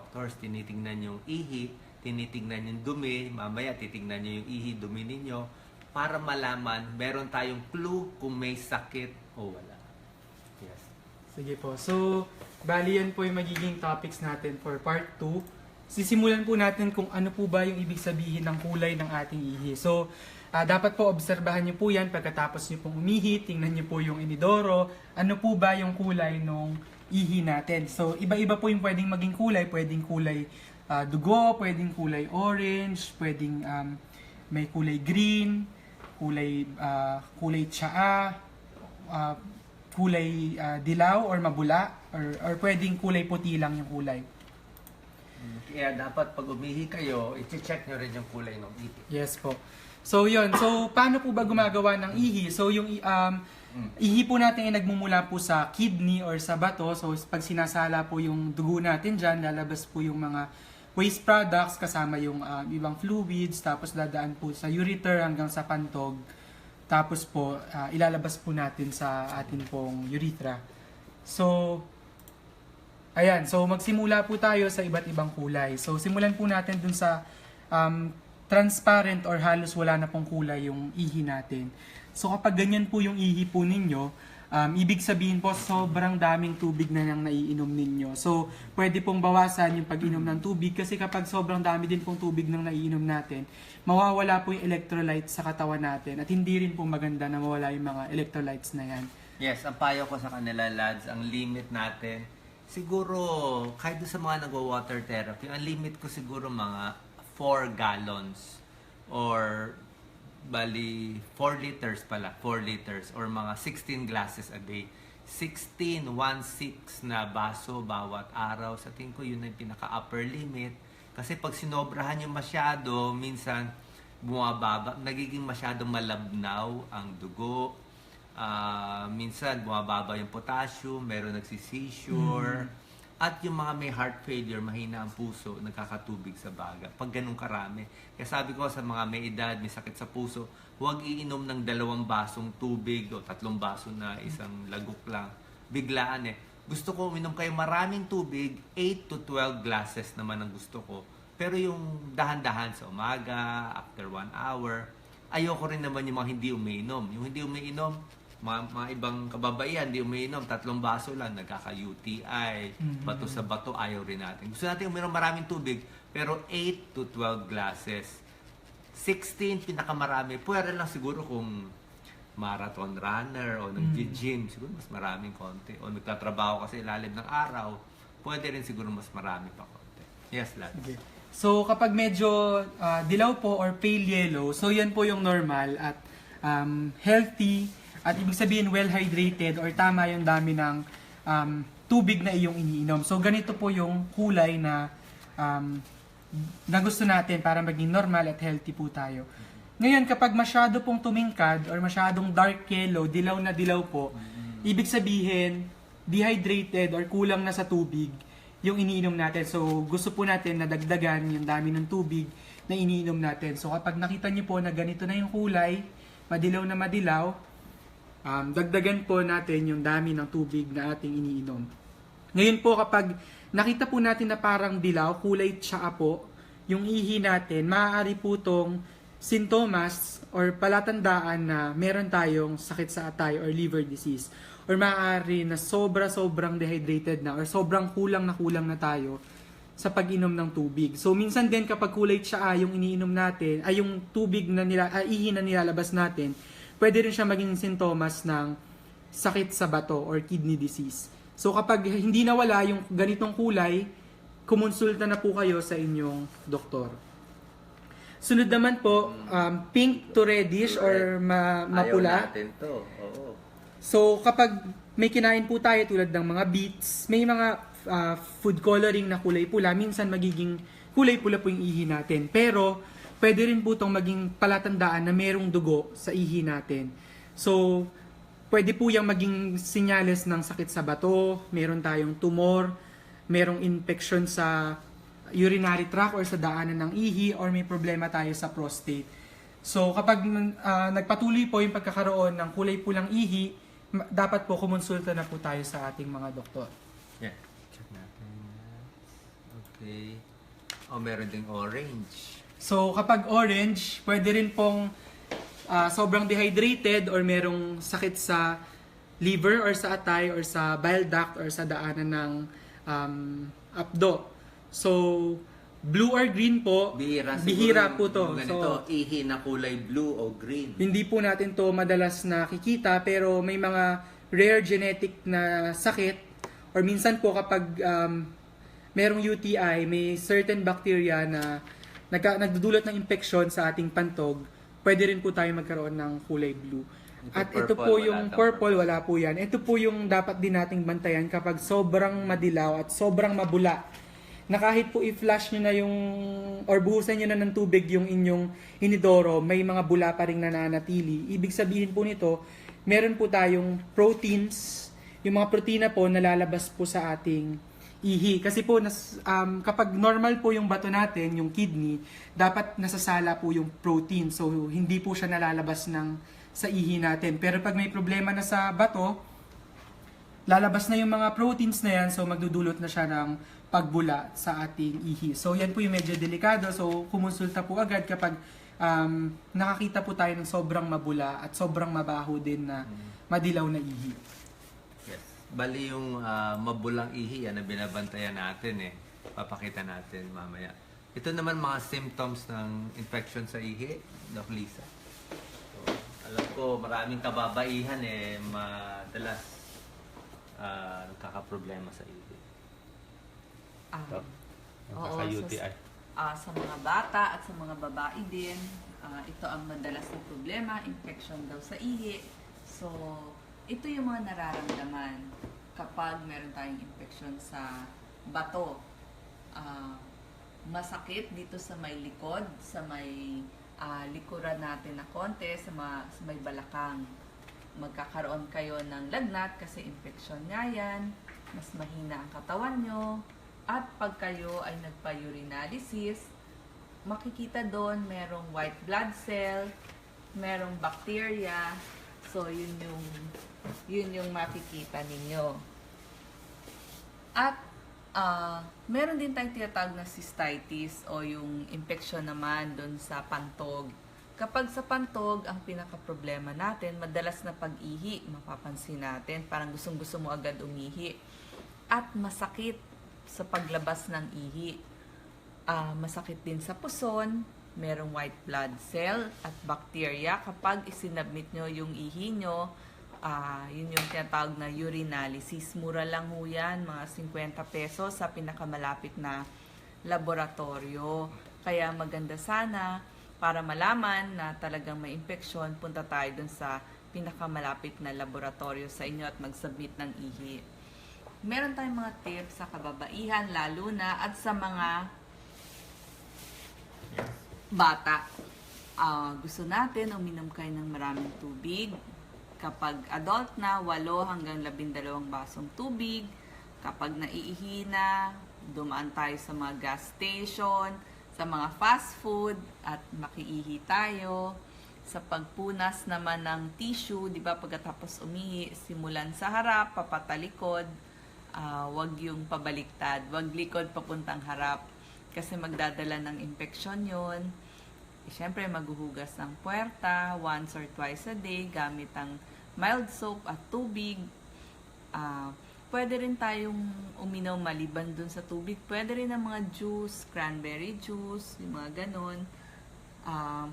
doctors, tinitingnan yung ihi, tinitingnan yung dumi, mamaya titingnan nyo yung ihi, dumi ninyo, para malaman, meron tayong clue kung may sakit o wala. Yes. Sige po. So, bali yan po yung magiging topics natin for part 2. Sisimulan po natin kung ano po ba yung ibig sabihin ng kulay ng ating ihi. So, ah, dapat po obserbahan niyo po yan pagkatapos niyo pong umihi, tingnan niyo po yung inidoro, ano po ba yung kulay ng ihi natin. So, iba-iba po yung pwedeng maging kulay. Pwedeng kulay ah, dugo, pwedeng kulay orange, pwedeng um, may kulay green, kulay ah, kulay tsaa, ah, kulay ah, dilaw or mabula or or pwedeng kulay puti lang yung kulay. Kaya dapat pag umihi kayo, i-check nyo rin yung kulay ng ihi. Yes po. So yun, so paano po ba gumagawa ng ihi? So yung um, ihi po natin ay nagmumula po sa kidney or sa bato. So pag sinasala po yung dugo natin dyan, lalabas po yung mga waste products kasama yung um, ibang fluids, tapos dadaan po sa ureter hanggang sa pantog. Tapos po, ah, ilalabas po natin sa atin pong urethra. So, Ayan, so magsimula po tayo sa iba't ibang kulay. So simulan po natin dun sa um, transparent or halos wala na pong kulay yung ihi natin. So kapag ganyan po yung ihi po ninyo, um, ibig sabihin po sobrang daming tubig na nang naiinom ninyo. So pwede pong bawasan yung pag-inom ng tubig kasi kapag sobrang dami din pong tubig nang naiinom natin, mawawala po yung electrolytes sa katawan natin at hindi rin po maganda na mawala yung mga electrolytes na yan. Yes, ang payo ko sa kanila lads, ang limit natin, siguro kahit sa mga nagwa-water therapy, ang limit ko siguro mga 4 gallons or bali 4 liters pala, 4 liters or mga 16 glasses a day. 16, 1-6 na baso bawat araw. Sa tingin ko yun ang pinaka-upper limit. Kasi pag sinobrahan yung masyado, minsan bumababa, nagiging masyadong malabnaw ang dugo. Ah, minsan bumababa yung potassium, meron nagsisisure. At yung mga may heart failure, mahina ang puso, nagkakatubig sa baga. Pag ganun karami. Kaya sabi ko sa mga may edad, may sakit sa puso, huwag iinom ng dalawang basong tubig o tatlong baso na isang lagok lang. Biglaan eh. Gusto ko uminom kayo maraming tubig, 8 to 12 glasses naman ang gusto ko. Pero yung dahan-dahan sa umaga, after 1 hour, ayoko rin naman yung mga hindi umiinom. Yung hindi umiinom, mga, mga ibang kababaihan, hindi umiinom, tatlong baso lang, nagkaka-UTI, Mhm. bato sa bato, ayaw rin natin. Gusto natin uminom maraming tubig, pero 8 to 12 glasses. 16, pinakamarami. Pwede lang siguro kung marathon runner o nag-gym, siguro mas maraming konti. O nagtatrabaho kasi ilalim ng araw, pwede rin siguro mas marami pa konti. Yes, lad. Okay. So kapag medyo ah, dilaw po or pale yellow, so yan po yung normal at um, healthy at ibig sabihin well hydrated or tama yung dami ng um, tubig na iyong iniinom. So ganito po yung kulay na um, na gusto natin para maging normal at healthy po tayo. Ngayon, kapag masyado pong tumingkad or masyadong dark yellow, dilaw na dilaw po, ibig sabihin, dehydrated or kulang na sa tubig yung iniinom natin. So, gusto po natin na dagdagan yung dami ng tubig na iniinom natin. So, kapag nakita niyo po na ganito na yung kulay, madilaw na madilaw, um, dagdagan po natin yung dami ng tubig na ating iniinom. Ngayon po kapag nakita po natin na parang dilaw, kulay tsaa po, yung ihi natin, maaari po tong sintomas or palatandaan na meron tayong sakit sa atay or liver disease. Or maaari na sobra-sobrang dehydrated na or sobrang kulang na kulang na tayo sa pag-inom ng tubig. So minsan din kapag kulay tsaa yung iniinom natin, ay yung tubig na nila, ay ihi na nilalabas natin, pwede rin siya maging sintomas ng sakit sa bato or kidney disease. So kapag hindi nawala yung ganitong kulay, kumonsulta na po kayo sa inyong doktor. Sunod naman po, um, pink to reddish or ma- mapula. Ayaw natin to. Oo. So kapag may kinain po tayo tulad ng mga beets, may mga ah, food coloring na kulay pula, minsan magiging kulay pula po yung ihi natin. Pero pwede rin po itong maging palatandaan na merong dugo sa ihi natin. So pwede po yung maging sinyales ng sakit sa bato, meron tayong tumor, merong infection sa urinary tract or sa daanan ng ihi or may problema tayo sa prostate. So kapag ah, nagpatuloy po yung pagkakaroon ng kulay pulang ihi, dapat po kumonsulta na po tayo sa ating mga doktor. Yeah. Check natin. Okay. Okay. Oh, meron ding orange. So kapag orange, pwede rin pong ah, sobrang dehydrated or merong sakit sa liver or sa atay or sa bile duct or sa daanan ng um, apdo. So blue or green po, Bihira, bihira po to. ganito, So ihi na kulay blue o green. hindi po natin to madalas nakikita pero may mga rare genetic na sakit or minsan po kapag um, merong UTI, may certain bacteria na nagka, nagdudulot ng infection sa ating pantog, pwede rin po tayo magkaroon ng kulay blue. Ito At ito purple, po wala yung daw purple, wala po yan. Ito po yung dapat din nating bantayan kapag sobrang madilaw at sobrang mabula na kahit po i-flush nyo na yung or buhusan nyo na ng tubig yung inyong inidoro, may mga bula pa rin nananatili. Ibig sabihin po nito, meron po tayong proteins, yung mga protina po nalalabas po sa ating ihi. Kasi po, nas, um, kapag normal po yung bato natin, yung kidney, dapat nasasala po yung protein. So, hindi po siya nalalabas ng sa ihi natin. Pero pag may problema na sa bato, lalabas na yung mga proteins na yan, so magdudulot na siya ng pagbula sa ating ihi. So yan po yung medyo delikado, so kumonsulta po agad kapag um, nakakita po tayo ng sobrang mabula at sobrang mabaho din na madilaw na ihi. Bali yung ah, mabulang ihi, yan na binabantayan natin eh. Papakita natin mamaya. Ito naman mga symptoms ng infection sa ihi, Doc Lisa. So, alam ko maraming kababaihan eh, madalas ah, nagkakaproblema sa ihi. Ah, Doc, Oo, nagkaka-UTI. ah, sa mga bata at sa mga babae din, ah, ito ang madalas na problema, infection daw sa ihi. So, ito yung mga nararamdaman kapag meron tayong infection sa bato. Ah, masakit dito sa may likod, sa may ah, likuran natin na konti, sa, ma- sa may balakang. Magkakaroon kayo ng lagnat kasi infection nga yan, mas mahina ang katawan nyo, at pag kayo ay nagpa-urinalysis, makikita doon merong white blood cell, merong bacteria. So, yun yung, yun yung makikita ninyo. At, ah, meron din tayong tinatawag na cystitis o yung infection naman doon sa pantog. Kapag sa pantog, ang pinaka-problema natin, madalas na pag-ihi, mapapansin natin, parang gustong-gusto mo agad umihi. At masakit sa paglabas ng ihi. Ah, masakit din sa puson, merong white blood cell at bacteria. Kapag isinabmit nyo yung ihi nyo, ah, yun yung tinatawag na urinalysis. Mura lang ho yan, mga 50 pesos sa pinakamalapit na laboratorio. Kaya maganda sana para malaman na talagang may infeksyon, punta tayo dun sa pinakamalapit na laboratorio sa inyo at mag-submit ng ihi meron tayong mga tips sa kababaihan lalo na at sa mga bata. Ah, gusto natin uminom kayo ng maraming tubig. Kapag adult na, 8 hanggang 12 basong tubig. Kapag naiihi na, dumaan tayo sa mga gas station, sa mga fast food, at makiihi tayo. Sa pagpunas naman ng tissue, di ba pagkatapos umihi, simulan sa harap, papatalikod, ah wag yung pabaliktad, wag likod papuntang harap kasi magdadala ng infeksyon yun. Siyempre, maghuhugas ng puwerta once or twice a day gamit ang mild soap at tubig. Ah, pwede rin tayong uminom maliban dun sa tubig. Pwede rin ang mga juice, cranberry juice, yung mga ganun. Ah,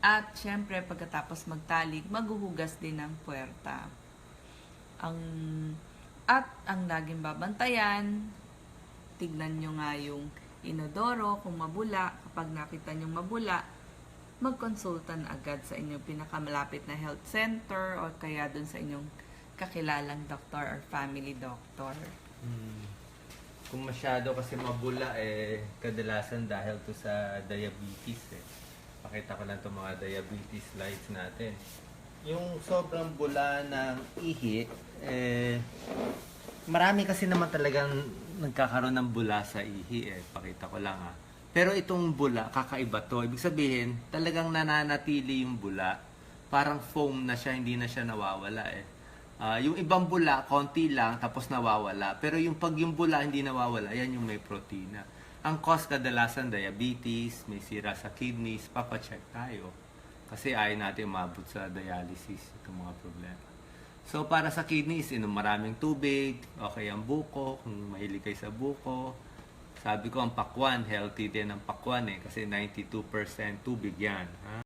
at syempre, pagkatapos magtalik, maghuhugas din ng puwerta. Ang at ang laging babantayan, tignan nyo nga yung inodoro kung mabula. Kapag nakita nyo mabula, magkonsultan agad sa inyong pinakamalapit na health center o kaya dun sa inyong kakilalang doktor or family doctor. Hmm. Kung masyado kasi mabula eh kadalasan dahil to sa diabetes eh. Pakita ko lang itong mga diabetes slides natin. Yung sobrang bula ng ihi, eh, marami kasi naman talagang nagkakaroon ng bula sa ihi eh. Pakita ko lang ha. Pero itong bula, kakaiba to. Ibig sabihin, talagang nananatili yung bula. Parang foam na siya, hindi na siya nawawala eh. Ah, yung ibang bula, konti lang, tapos nawawala. Pero yung pag yung bula hindi nawawala, yan yung may protina. Ang cause kadalasan diabetes, may sira sa kidneys, papacheck tayo. Kasi ayaw natin umabot sa dialysis itong mga problema. So para sa kidneys, inom maraming tubig, okay ang buko, kung mahilig kayo sa buko. Sabi ko ang pakwan, healthy din ang pakwan eh, kasi 92% tubig yan. Ha?